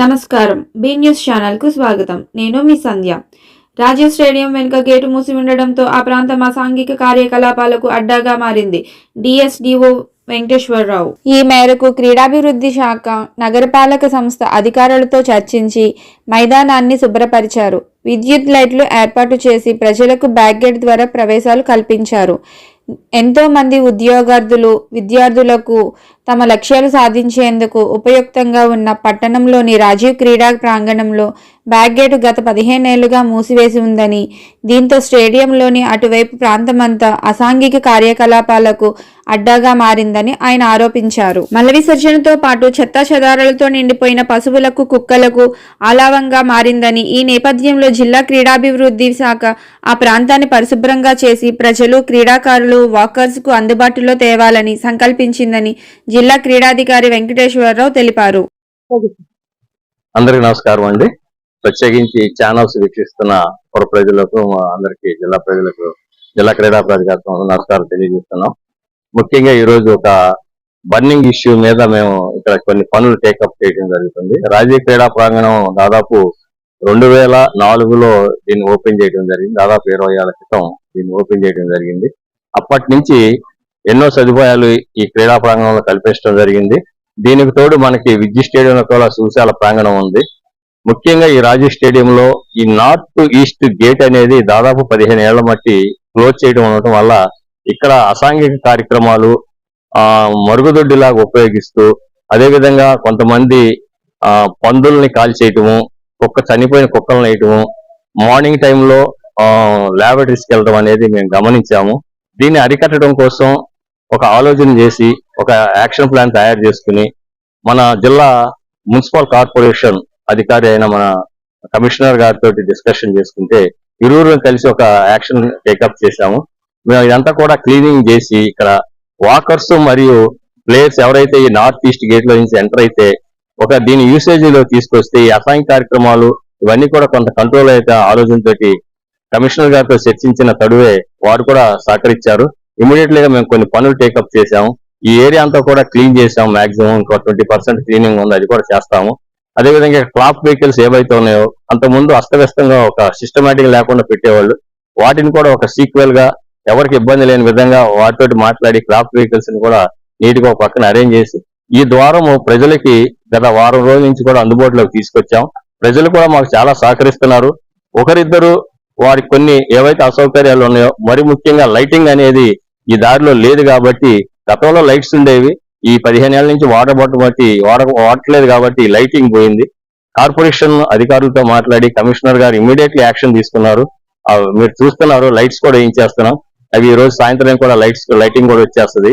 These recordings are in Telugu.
నమస్కారం. బీ న్యూస్ ఛానల్కు స్వాగతం. నేను మీ సంధ్య. రాజీవ్ స్టేడియం వెనుక గేటు మూసి ఉండడంతో ఆ ప్రాంతం అసాంఘిక కార్యకలాపాలకు అడ్డాగా మారింది. డిఎస్డిఓ వెంకటేశ్వరరావు. ఈ మేరకు క్రీడాభివృద్ధి శాఖ నగరపాలక సంస్థ అధికారులతో చర్చించి మైదానాన్ని శుభ్రపరిచారు. విద్యుత్ లైట్లు ఏర్పాటు చేసి ప్రజలకు బ్యాక్గేట్ ద్వారా ప్రవేశాలు కల్పించారు. ఎంతోమంది ఉద్యోగార్థులు విద్యార్థులకు తమ లక్ష్యాలు సాధించేందుకు ఉపయుక్తంగా ఉన్న పట్టణంలోని రాజీవ్ క్రీడా ప్రాంగణంలో బ్యాక్ గేటు గత పదిహేనేళ్ళుగా మూసివేసి ఉందని దీంతో స్టేడియంలోని అటువైపు ప్రాంతమంతా అసాంఘిక కార్యకలాపాలకు అడ్డాగా మారిందని ఆయన ఆరోపించారు. మల విసర్జనతో పాటు చెత్తా చెదారాలతో నిండిపోయిన పశువులకు కుక్కలకు ఆలావంగా మారిందని ఈ నేపథ్యంలో జిల్లా క్రీడాభివృద్ధి శాఖ ఆ ప్రాంతాన్ని పరిశుభ్రంగా చేసి ప్రజలు క్రీడాకారులు వాకర్స్కు అందుబాటులో తేవాలని సంకల్పించిందని జిల్లా క్రీడాధికారి వెంకటేశ్వరరావు తెలిపారు. అందరికీ నమస్కారం అండి. ప్రత్యేకించి ఛానల్స్ వీక్షిస్తున్న పుర ప్రజలకు అందరికీ జిల్లా ప్రజలకు జిల్లా క్రీడా ప్రాధికారం నమస్కారం తెలియజేస్తున్నాం. ముఖ్యంగా ఈరోజు ఒక బర్నింగ్ ఇష్యూ మీద మేము ఇక్కడ కొన్ని పనులు టేకప్ చేయడం జరుగుతుంది. రాజీవ్ క్రీడా ప్రాంగణం దాదాపు రెండు వేల నాలుగులో దీన్ని ఓపెన్ చేయడం జరిగింది. దాదాపు ఇరవై ఏళ్ళ క్రితం దీన్ని ఓపెన్ చేయడం జరిగింది. అప్పటి నుంచి ఎన్నో సదుపాయాలు ఈ క్రీడా ప్రాంగణంలో కల్పించడం జరిగింది. దీనికి తోడు మనకి విద్యుత్ స్టేడియంలో కూడా సూశాల ప్రాంగణం ఉంది. ముఖ్యంగా ఈ రాజీవ్ స్టేడియంలో ఈ నార్త్ ఈస్ట్ గేట్ అనేది దాదాపు పదిహేను ఏళ్ళ మట్టి క్లోజ్ చేయడం ఉండటం వల్ల ఇక్కడ అసాంఘిక కార్యక్రమాలు ఆ మరుగుదొడ్డిలాగా ఉపయోగిస్తూ అదేవిధంగా కొంతమంది ఆ పందుల్ని కాల్ చేయటము కుక్క చనిపోయిన కుక్కలను వేయటము మార్నింగ్ టైంలో ల్యాబొరేటరీస్కి వెళ్ళడం అనేది మేము గమనించాము. దీన్ని అరికట్టడం కోసం ఒక ఆలోచన చేసి ఒక యాక్షన్ ప్లాన్ తయారు చేసుకుని మన జిల్లా మున్సిపల్ కార్పొరేషన్ అధికారి అయిన మన కమిషనర్ గారితో డిస్కషన్ చేసుకుంటే ఇరువురు కలిసి ఒక యాక్షన్ టేకప్ చేశాము. మేము ఇదంతా కూడా క్లీనింగ్ చేసి ఇక్కడ వాకర్స్ మరియు ప్లేయర్స్ ఎవరైతే ఈ నార్త్ ఈస్ట్ గేట్లో నుంచి ఎంటర్ అయితే ఒక దీని యూసేజ్లో తీసుకొస్తే ఈ అసాంఘిక కార్యక్రమాలు ఇవన్నీ కూడా కొంత కంట్రోల్ అయితే ఆలోచనతోటి కమిషనర్ గారితో చర్చించిన తడువే వారు కూడా సహకరించారు. ఇమీడియట్లీ గా మేము కొన్ని పనులు టేకప్ చేశాము. ఈ ఏరియా అంతా కూడా క్లీన్ చేసాము మాక్సిమం ఇంకో ట్వంటీ పర్సెంట్ క్లీనింగ్ ఉంది. అది కూడా చేస్తాము. అదేవిధంగా క్లాప్ వెహికల్స్ ఏవైతే ఉన్నాయో అంతకుముందు అస్తవ్యస్తంగా ఒక సిస్టమేటిక్ లేకుండా పెట్టేవాళ్ళు వాటిని కూడా ఒక సీక్వెల్గా ఎవరికి ఇబ్బంది లేని విధంగా వాటితోటి మాట్లాడి క్రాఫ్ట్ వెహికల్స్ని కూడా నీట్గా ఒక పక్కన అరేంజ్ చేసి ఈ ద్వారము ప్రజలకి గత వారం రోజుల నుంచి కూడా అందుబాటులోకి తీసుకొచ్చాం. ప్రజలు కూడా మాకు చాలా సహకరిస్తున్నారు. ఒకరిద్దరు వారికి కొన్ని ఏవైతే అసౌకర్యాలు ఉన్నాయో మరి ముఖ్యంగా లైటింగ్ అనేది ఈ దారిలో లేదు కాబట్టి గతంలో లైట్స్ ఉండేవి ఈ పదిహేను ఏళ్ళ నుంచి వాటర్ బాటిల్ బట్టి వాడ వాడట్లేదు కాబట్టి లైటింగ్ పోయింది. కార్పొరేషన్ అధికారులతో మాట్లాడి కమిషనర్ గారు ఇమీడియట్లీ యాక్షన్ తీసుకున్నారు. మీరు చూస్తున్నారు లైట్స్ కూడా ఏం చేస్తున్నాం అవి ఈ రోజు సాయంత్రం కూడా లైట్స్ లైటింగ్ కూడా వచ్చేస్తుంది.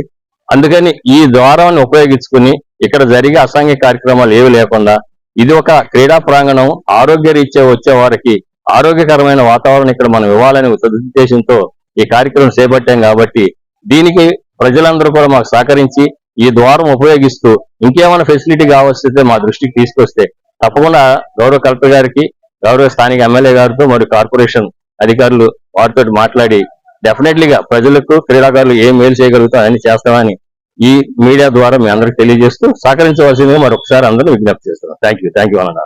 అందుకని ఈ ద్వారాన్ని ఉపయోగించుకుని ఇక్కడ జరిగే అసాంఘిక కార్యక్రమాలు ఏవి లేకుండా ఇది ఒక క్రీడా ప్రాంగణం ఆరోగ్య రీత్యా వచ్చే వారికి ఆరోగ్యకరమైన వాతావరణం ఇక్కడ మనం ఇవ్వాలనే ఉద్దేశంతో ఈ కార్యక్రమం చేపట్టాం కాబట్టి దీనికి ప్రజలందరూ కూడా మాకు సహకరించి ఈ ద్వారం ఉపయోగిస్తూ ఇంకేమైనా ఫెసిలిటీ కావస్తే మా దృష్టికి తీసుకొస్తే తప్పకుండా గౌరవ కలెక్టర్ గారికి గౌరవ స్థానిక ఎమ్మెల్యే గారితో మరియు కార్పొరేషన్ అధికారులు వారితో మాట్లాడి డెఫినెట్లీగా ప్రజలకు క్రీడాకారులు ఏం మేలు చేయగలుగుతాం అని చేస్తామని ఈ మీడియా ద్వారా మీ అందరికి తెలియజేస్తూ సహకరించవలసిందిగా మరొకసారి అందరూ విజ్ఞప్తి చేస్తున్నాం. థ్యాంక్ యూ థ్యాంక్ యూ అన్న